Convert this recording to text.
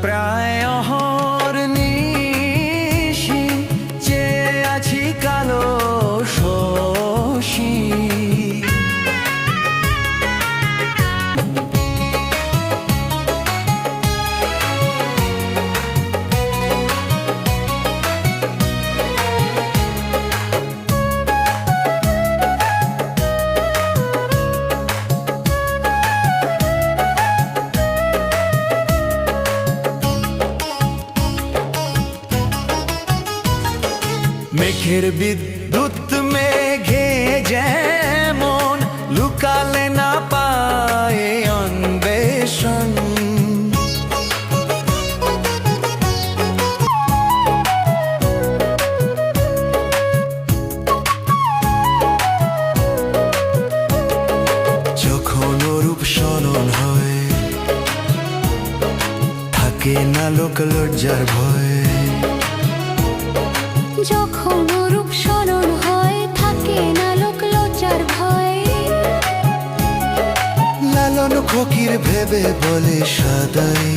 pra মেঘের বিদ্যুৎ মেঘে যেমন লুকালে না পায় অন্বেষণ। যখন রূপ হয়, থাকে না লোক লজ্জার ভয়। যখন রূপ সরল হয় থাকে না লোক লজ্জার লালন ফকির ভেবে বলে সদাই।